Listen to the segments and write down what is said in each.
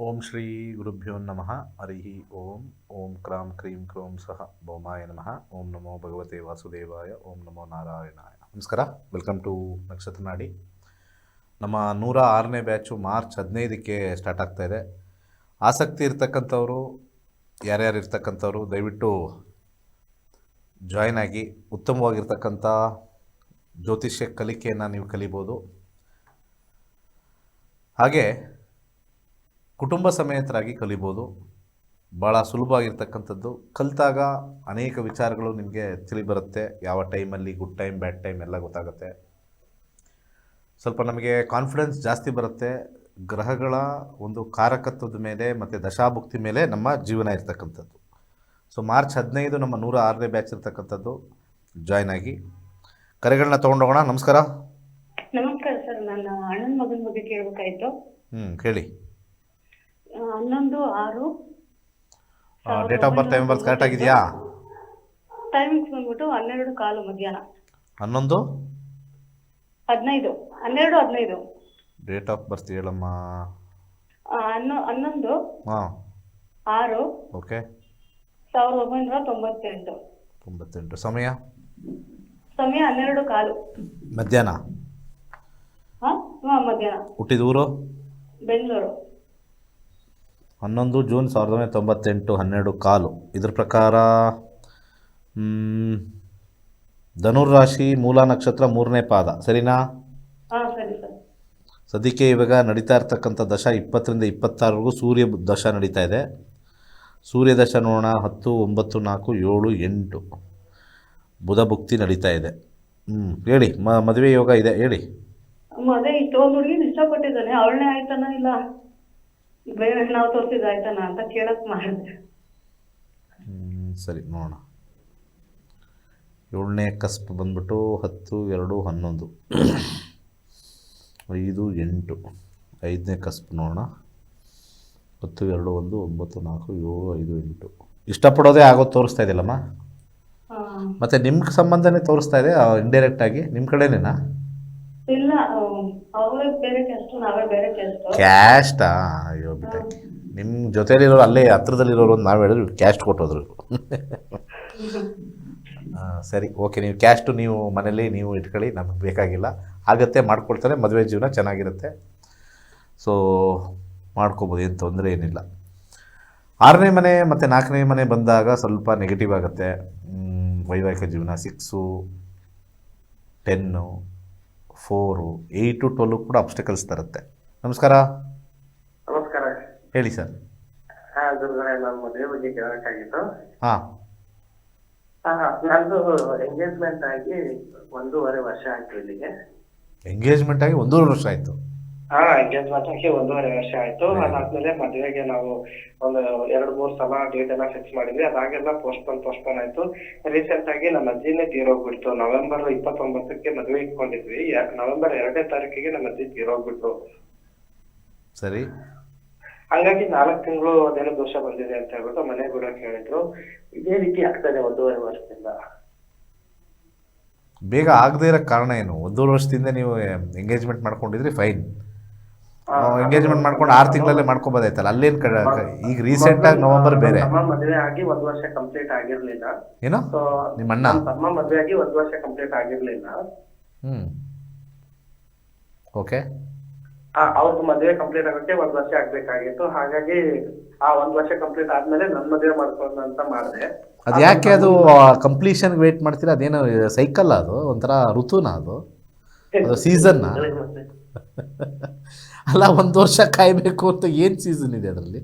ಓಂ ಶ್ರೀ ಗುರುಭ್ಯೋ ನಮಃ. ಹರಿ ಓಂ. ಓಂ ಕ್ರಾಂ ಕ್ರೀಂ ಕ್ರೋಂ ಸಹ ಭೌಮಾಯ ನಮಃ. ಓಂ ನಮೋ ಭಗವತೆ ವಾಸುದೇವಾಯ. ಓಂ ನಮೋ ನಾರಾಯಣಾಯ. ನಮಸ್ಕಾರ. ವೆಲ್ಕಮ್ ಟು ನಕ್ಷತ್ರ ನಾಡಿ ನಮ್ಮ ನೂರ ಆರನೇ ಬ್ಯಾಚು ಮಾರ್ಚ್ ಹದಿನೈದಕ್ಕೆ ಸ್ಟಾರ್ಟ್ ಆಗ್ತಾ ಇದೆ. ಆಸಕ್ತಿ ಇರ್ತಕ್ಕಂಥವರು, ಯಾರ್ಯಾರು ಇರ್ತಕ್ಕಂಥವ್ರು, ದಯವಿಟ್ಟು ಜಾಯ್ನ್ ಆಗಿ ಉತ್ತಮವಾಗಿರ್ತಕ್ಕಂಥ ಜ್ಯೋತಿಷ್ಯ ಕಲಿಕೆಯನ್ನು ನೀವು ಕಲಿಬೋದು. ಹಾಗೆ ಕುಟುಂಬ ಸಮೇತರಾಗಿ ಕಲಿಬೋದು. ಭಾಳ ಸುಲಭವಾಗಿರ್ತಕ್ಕಂಥದ್ದು. ಕಲಿತಾಗ ಅನೇಕ ವಿಚಾರಗಳು ನಿಮಗೆ ತಿಳಿಬರುತ್ತೆ. ಯಾವ ಟೈಮಲ್ಲಿ ಗುಡ್ ಟೈಮ್ ಬ್ಯಾಡ್ ಟೈಮ್ ಎಲ್ಲ ಗೊತ್ತಾಗುತ್ತೆ. ಸ್ವಲ್ಪ ನಮಗೆ ಕಾನ್ಫಿಡೆನ್ಸ್ ಜಾಸ್ತಿ ಬರುತ್ತೆ. ಗ್ರಹಗಳ ಒಂದು ಕಾರಕತ್ವದ ಮೇಲೆ ಮತ್ತು ದಶಾಭುಕ್ತಿ ಮೇಲೆ ನಮ್ಮ ಜೀವನ ಇರ್ತಕ್ಕಂಥದ್ದು. ಸೊ ಮಾರ್ಚ್ ಹದಿನೈದು ನಮ್ಮ ನೂರ ಆರನೇ ಬ್ಯಾಚ್ ಇರ್ತಕ್ಕಂಥದ್ದು. ಜಾಯ್ನ್ ಆಗಿ. ಕರೆಗಳನ್ನ ತಗೊಂಡೋಗೋಣ. ನಮಸ್ಕಾರ. ನಮಸ್ಕಾರ ಸರ್. ನನ್ನ ಅಣ್ಣನ ಮಗನ ಬಗ್ಗೆ ಕೇಳಬೇಕಾಯ್ತು. ಹ್ಞೂ ಕೇಳಿ. ಹನ್ನೊಂದು ಆರು. Date of birth time birth correct ಆಗಿದೆಯಾ? ಟೈಮಿಂಗ್ಸ್ ಬಂದ್ಬಿಟ್ಟು ಹನ್ನೆರಡು ಕಾಲು ಮಧ್ಯಾಹ್ನ. ಹನ್ನೊಂದು? ಹದಿನೈದು. ಹನ್ನೆರಡು ಹದಿನೈದು. ಡೇಟ್ ಆಫ್ ಬರ್ತ್ ಹೇಳಮ್ಮ. ಆ, ಹನ್ನೊ ಹನ್ನೊಂದು. ಹಾಂ. ಆರು. ಓಕೆ ಸಾವಿರದ ಒಂಬೈನೂರ ತೊಂಬತ್ತೆಂಟು. ತೊಂಬತ್ತೆಂಟು. ಸಮಯ? ಸಮಯ ಹನ್ನೆರಡು ಕಾಲು. ಮಧ್ಯಾಹ್ನ? ಹಾಂ ಹಾಂ ಮಧ್ಯಾಹ್ನ. ಹುಟ್ಟಿದ ಊರು? ಬೆಂಗಳೂರು. ಹನ್ನೊಂದು ಜೂನ್ ಸಾವಿರದ ಒಂಬೈನೂರ ತೊಂಬತ್ತೆಂಟು ಹನ್ನೆರಡು ಕಾಲು. ಇದ್ರ ಪ್ರಕಾರ ಧನುರ್ ಧನುರ್ರಾಶಿ ಮೂಲ ನಕ್ಷತ್ರ ಮೂರನೇ ಪಾದ. ಸರಿನಾ? ಸದ್ಯಕ್ಕೆ ಇವಾಗ ನಡೀತಾ ಇರ್ತಕ್ಕಂಥ ದಶ ಇಪ್ಪತ್ತರಿಂದ ಇಪ್ಪತ್ತಾರವರೆಗೂ ಸೂರ್ಯ ದಶ ನಡೀತಾ ಇದೆ. ಸೂರ್ಯ ದಶ ನೋಡೋಣ ಹತ್ತು ಒಂಬತ್ತು ನಾಲ್ಕು ಏಳು ಎಂಟು. ಬುಧ ಭುಕ್ತಿ ನಡೀತಾ ಇದೆ. ಹ್ಞೂ ಹೇಳಿ ಮ ಮದುವೆ ಯೋಗ ಇದೆ ಹೇಳಿ. ಅದೇ ಇಷ್ಟೊಂದು ಒಂದು ಹುಡುಗಿನ ಇಷ್ಟಪಟ್ಟಿದ್ದಾನೆ. ಅವಳನ್ನೇ ಆಯ್ತಾನ ಇಲ್ಲ? ಬೇರೆ ನಾವು ತೋರಿಸಿದ ಆಯ್ತಾನ ಅಂತ ಕೇಳಕ್ ಮಾಡಿದೆ. ಸರಿ ನೋಡೋಣ. ಏಳನೇ ಕಸ್ಪ್ ಬಂದ್ಬಿಟ್ಟು ಹತ್ತು ಎರಡು ಹನ್ನೊಂದು. ಐದು ಎಂಟು. ಐದನೇ ಕಸ್ಪ್ ನೋಡೋಣ. ಹತ್ತು ಎರಡು ಒಂದು ಒಂಬತ್ತು ನಾಲ್ಕು ಏಳು ಐದು ಎಂಟು. ಇಷ್ಟಪಡೋದೇ ಆಗೋದು ತೋರಿಸ್ತಾ ಇದೆಯಲ್ಲಮ್ಮ? ಮತ್ತೆ ಮತ್ತು ನಿಮ್ಗೆ ಸಂಬಂಧನೇ ತೋರಿಸ್ತಾ ಇದೆ ಇಂಡೈರೆಕ್ಟಾಗಿ ನಿಮ್ಮ ಕಡೆನೇನಾ? ಇಲ್ಲ ಕ್ಯಾಸ್ಟಾ ಅಯ್ಯೋ ಬಿಟ್ಟೆ. ನಿಮ್ಮ ಜೊತೆಲಿರೋರು ಅಲ್ಲೇ ಹತ್ರದಲ್ಲಿರೋರು ಒಂದು ನಾವು ಹೇಳಿದ್ರು ಕ್ಯಾಸ್ಟ್ ಕೊಟ್ಟೋದ್ರು. ಸರಿ ಓಕೆ ನೀವು ಕ್ಯಾಸ್ಟು ನೀವು ಮನೇಲಿ ನೀವು ಇಟ್ಕೊಳ್ಳಿ ನಮಗೆ ಬೇಕಾಗಿಲ್ಲ. ಆಗತ್ತೆ ಮಾಡ್ಕೊಳ್ತಾರೆ ಮದುವೆ ಜೀವನ ಚೆನ್ನಾಗಿರುತ್ತೆ. ಸೊ ಮಾಡ್ಕೋಬೋದು ಏನು ತೊಂದರೆ ಏನಿಲ್ಲ. ಆರನೇ ಮನೆ ಮತ್ತು ನಾಲ್ಕನೇ ಮನೆ ಬಂದಾಗ ಸ್ವಲ್ಪ ನೆಗೆಟಿವ್ ಆಗುತ್ತೆ. ವೈವಾಹಿಕ ಜೀವನ six ten four to twelve ಕೂಡ ಅಬ್ಸ್ಟಿಕಲ್ಸ್ ತರುತ್ತೆ. ನಮಸ್ಕಾರ. ನಮಸ್ಕಾರ. ಹೇಳಿ ಸರ್. ಹಾ ಗುರುಗಳೇ ನಾನು ಮದುವೆ ಬಗ್ಗೆ ಹಾಂ. ಹಾ ನಂದು ಎಂಗೇಜ್ಮೆಂಟ್ ಆಗಿ ಒಂದೂವರೆ ವರ್ಷ ಆಯ್ತು ಇಲ್ಲಿಗೆ. ಎಂಗೇಜ್ಮೆಂಟ್ ಆಗಿ ಒಂದೂವರೆ ವರ್ಷ ಆಯಿತು. ಹಾ ಎಂಗೇಜ್ಮೆಂಟ್ ಆಗಿ ಒಂದೂವರೆ ವರ್ಷ ಆಯ್ತು. ಅದಾದ್ಮೇಲೆ ಮದ್ವೆಗೆ ನಾವು ಒಂದು ಎರಡ್ ಮೂರ್ ಸಲ ಡೇಟ್ ಎಲ್ಲ ಫಿಕ್ಸ್ ಮಾಡಿದ್ವಿ. ಅದಾಗೆಲ್ಲ ಪೋಸ್ಟ್ಪೋನ್ ಪೋಸ್ಟ್ಪೋನ್ ಆಯ್ತು. ರೀಸೆಂಟ್ ಆಗಿ ನಮ್ಮ ಅಜ್ಜಿನೇ ತೀರೋಗ್ಬಿಡ್ತು ನವೆಂಬರ್ ಇಪ್ಪತ್ತೊಂಬತ್ತಕ್ಕೆ ಮದ್ವೆ ಇಟ್ಕೊಂಡಿದ್ವಿ. ನವೆಂಬರ್ ಎರಡನೇ ತಾರೀಕಿಗೆ ನಮ್ಮ ಅಜ್ಜಿ ತೀರೋಗ್ಬಿಟ್ರು ಸರಿ. ಹಂಗಾಗಿ ನಾಲ್ಕು ತಿಂಗಳು ಅದೇನೋ ದೋಷ ಬಂದಿದೆ ಅಂತ ಹೇಳ್ಬಿಟ್ಟು ಮನೆ ಬಿಡಕ್ ಹೇಳಿದ್ರು. ಇದೇ ರೀತಿ ಆಗ್ತದೆ ಒಂದೂವರೆ ವರ್ಷದಿಂದ. ಬೇಗ ಆಗದೇ ಇರೋ ಕಾರಣ ಏನು? ಒಂದೂವರೆ ವರ್ಷದಿಂದ ನೀವು ಎಂಗೇಜ್ಮೆಂಟ್ ಮಾಡ್ಕೊಂಡಿದ್ರಿ ಫೈನ್ ಎಂಗೇಜ್ಮೆಂಟ್ ಮಾಡ್ಕೊಂಡು ಆರು ತಿಂಗಳಲ್ಲೇ ಮಾಡ್ಕೊಬೋದಾಯ್ತಲ್ಲ. ಅಲ್ಲೇನ್ ಕಡೆ ಈಗ ರೀಸೆಂಟ್ ಆಗಿ ನವಂಬರ್ ಬೇರೆ. ತಮ್ಮ ಮದುವೆ ಆಗಿ ಒಂದ್ ವರ್ಷ ಕಂಪ್ಲೀಟ್ ಆಗಿರ್ಲಿಲ್ಲ. ಏನೋ? ಸೊ ನಿಮ್ಮ ಅಣ್ಣ? ತಮ್ಮ ಮದುವೆ ಆಗಿ ಒಂದ್ ವರ್ಷ ಕಂಪ್ಲೀಟ್ ಆಗಿರ್ಲಿಲ್ಲ. ಹ್ಮ್. ಓಕೆ ಆ, ಅವ್ರದ್ದು ಮದುವೆ ಕಂಪ್ಲೀಟ್ ಆಗೋಕೆ ಒಂದ್ ವರ್ಷ ಆಗ್ಬೇಕಾಗಿತ್ತು. ಹಾಗಾಗಿ ಆ ಒಂದ್ ವರ್ಷ ಕಂಪ್ಲೀಟ್ ಆದ್ಮೇಲೆ ನನ್ ಮದುವೆ ಮಾಡ್ಕೊಳ್ಳೋಣ ಅಂತ ಮಾಡಿದೆ. ಅದು ಯಾಕೆ ಅದು ಕಂಪ್ಲೀಷನ್ ವೇಟ್ ಮಾಡ್ತೀರಾ? ಅದೇನು ಸೈಕಲ್ ಅದು? ಒಂಥರ ಋತುನಾ ಅದು? ಅದು ಸೀಸನ್ನ ಅಲ್ಲ ಒಂದು ವರ್ಷ ಕಾಯಬೇಕು ಅಂತ ಏನು ಸೀಸನ್ ಇದೆ ಅದರಲ್ಲಿ?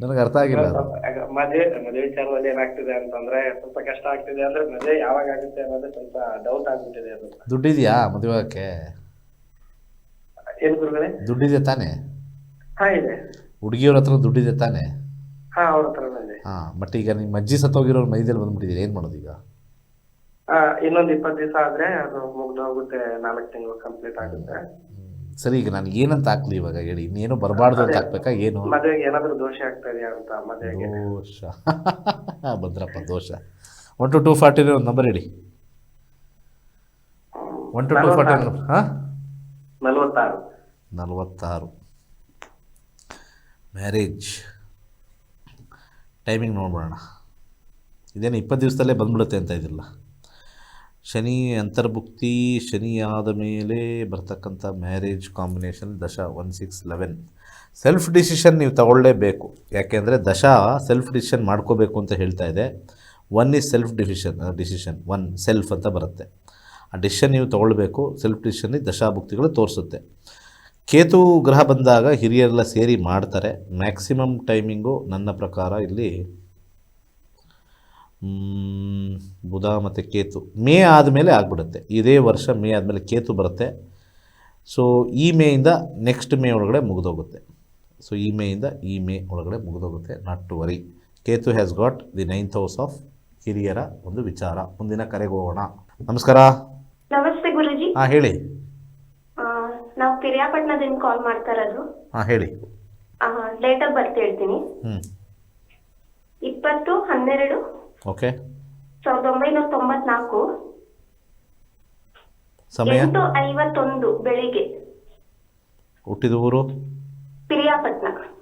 ನನಗೆ ಅರ್ಥ ಆಗಿಲ್ಲ ಮದುವೆ ಮದುವೆ ವಿಚಾರದಲ್ಲಿ ಏನಾಗ್ತಿದೆ ಅಂತಂದ್ರೆ ಸ್ವಲ್ಪ ಕಷ್ಟ ಆಗ್ತಿದೆ ಅಂದ್ರೆ ಮದುವೆ ಯಾವಾಗ ಆಗುತ್ತೆ ಅನ್ನೋದು ಸ್ವಲ್ಪ ಡೌಟ್ ಆಗ್ಬಿಟ್ಟಿದೆ ಅದು. ದುಡ್ಡಿದೆಯಾ ಮದುವೆ ಆಗೋಕ್ಕೆ ಏನ್ ಗುರುಗಳೇ? ದುಡ್ಡಿದೆ ತಾನೆ? ಹಾ ಇದೆ. ಹುಡುಗಿಯವ್ರ ಹತ್ರ ದುಡ್ಡಿದೆ ತಾನೆ? ಹಾ ಅವ್ರ ಇದೆ ಹಾಂ ಬಟ್ ಈಗ ನಿಮ್ಮ ಅಜ್ಜಿ ಸತ್ತೋಗಿರೋರು ಮೈದಲ್ಲಿ ಬಂದ್ಬಿಟ್ಟಿದ್ದೀರಿ ಏನು ಮಾಡೋದು ಈಗ? ಆ, ಇನ್ನೊಂದ್ ಇಪ್ಪತ್ತು ದಿವಸ ಆದ್ರೆ ಅದು ಮುಗ್ದೋಗುತ್ತೆ ನಾಲ್ಕು ತಿಂಗಳು ಕಂಪ್ಲೀಟ್ ಆಗುತ್ತೆ. ಸರಿ ಈಗ ನಾನು ಏನಂತ ಹಾಕ್ಲಿ ಇವಾಗ? ಹೇಳಿ ಇನ್ನೇನು ಬರಬಾರ್ದು ಅಂತ ಹಾಕ್ಬೇಕಾ? ಏನು? ಮದುವೆಗೆ ಏನಾದ್ರು ದೋಷ ಆಗ್ತಾ ಇದೆಯಾ ಅಂತ ಮದುವೆಗೆ? ದೋಷ. ಬಂದ್ರಪ್ಪ ದೋಷ. ಒನ್ ಟು ಟೂ ಫಾರ್ಟಿ ಒಂದು ನಂಬರ್ ಹೇಳಿ. ಒನ್ ಟು ಟೂ ಫಾರ್ಟಿ ಹಾಂ? ನಲ್ವತ್ತಾರು. ನಲವತ್ತಾರು. ಮ್ಯಾರೇಜ್ ಟೈಮಿಂಗ್ ನೋಡ್ಬಿಡೋಣ. ಇದೇನು ಇಪ್ಪತ್ತು ದಿವಸದಲ್ಲೇ ಬಂದ್ಬಿಡುತ್ತೆ ಅಂತ ಇದಿಲ್ಲ. ಶನಿ ಅಂತರ್ಭುಕ್ತಿ ಶನಿ ಆದ ಮೇಲೆ ಬರ್ತಕ್ಕಂಥ ಮ್ಯಾರೇಜ್ ಕಾಂಬಿನೇಷನ್ ದಶ one six eleven self decision ನೀವು ತಗೊಳ್ಳೇಬೇಕು. ಯಾಕೆಂದರೆ ದಶ ಸೆಲ್ಫ್ ಡಿಸಿಷನ್ ಮಾಡ್ಕೋಬೇಕು ಅಂತ ಹೇಳ್ತಾ ಇದೆ. One is self decision decision one self ಅಂತ ಬರುತ್ತೆ. ಆ ಡಿಸಿಷನ್ ನೀವು ತೊಗೊಳ್ಬೇಕು. ಸೆಲ್ಫ್ ಡಿಸಿಷನ್ ದಶಾಭುಕ್ತಿಗಳು ತೋರಿಸುತ್ತೆ. ಕೇತು ಗ್ರಹ ಬಂದಾಗ ಹಿರಿಯರೆಲ್ಲ ಸೇರಿ ಮಾಡ್ತಾರೆ. ಮ್ಯಾಕ್ಸಿಮಮ್ ಟೈಮಿಂಗು ನನ್ನ ಪ್ರಕಾರ ಇಲ್ಲಿ ಬುಧ ಮತ್ತು ಕೇತು. ಮೇ ಆದಮೇಲೆ ಆಗಿಬಿಡುತ್ತೆ. ಇದೇ ವರ್ಷ ಮೇ ಆದಮೇಲೆ ಕೇತು ಬರುತ್ತೆ. ಸೊ ಈ ಮೇಯಿಂದ ನೆಕ್ಸ್ಟ್ ಮೇ ಒಳಗಡೆ ಮುಗಿದೋಗುತ್ತೆ. ಸೊ ಈ ಮೇಯಿಂದ ಈ ಮೇ ಒಳಗಡೆ ಮುಗಿದೋಗುತ್ತೆ. Not to worry Ketu has got the ninth house of ಹಿರಿಯರ ಒಂದು ವಿಚಾರ. ಮುಂದಿನ ಕರೆಗೆ ಹೋಗೋಣ. ನಮಸ್ಕಾರ. ನಮಸ್ತೆ ಗುರುಜಿ. ಹಾಂ ಹೇಳಿ. ನಾವು ಪಿರಿಯಾಪಟ್ಟಣದಿಂದ ಕಾಲ್ ಮಾಡ್ತಾ ಇರೋದು. ಹಾಂ ಹೇಳಿ. ಡೇಟ್ ಆಫ್ ಬರ್ತ್ ಹೇಳ್ತೀನಿ. ಇಪ್ಪತ್ತು ಹನ್ನೆರಡು ಓಕೆ. ಸಾವಿರದ ಒಂಬೈನೂರ ತೊಂಬತ್ನಾಲ್ಕು. ಸಮಯ? ಎಂಟು ಐವತ್ತೊಂದು ಬೆಳಿಗ್ಗೆ. ಹುಟ್ಟಿದ ಊರು? ಪಿರಿಯಾಪಟ್ನ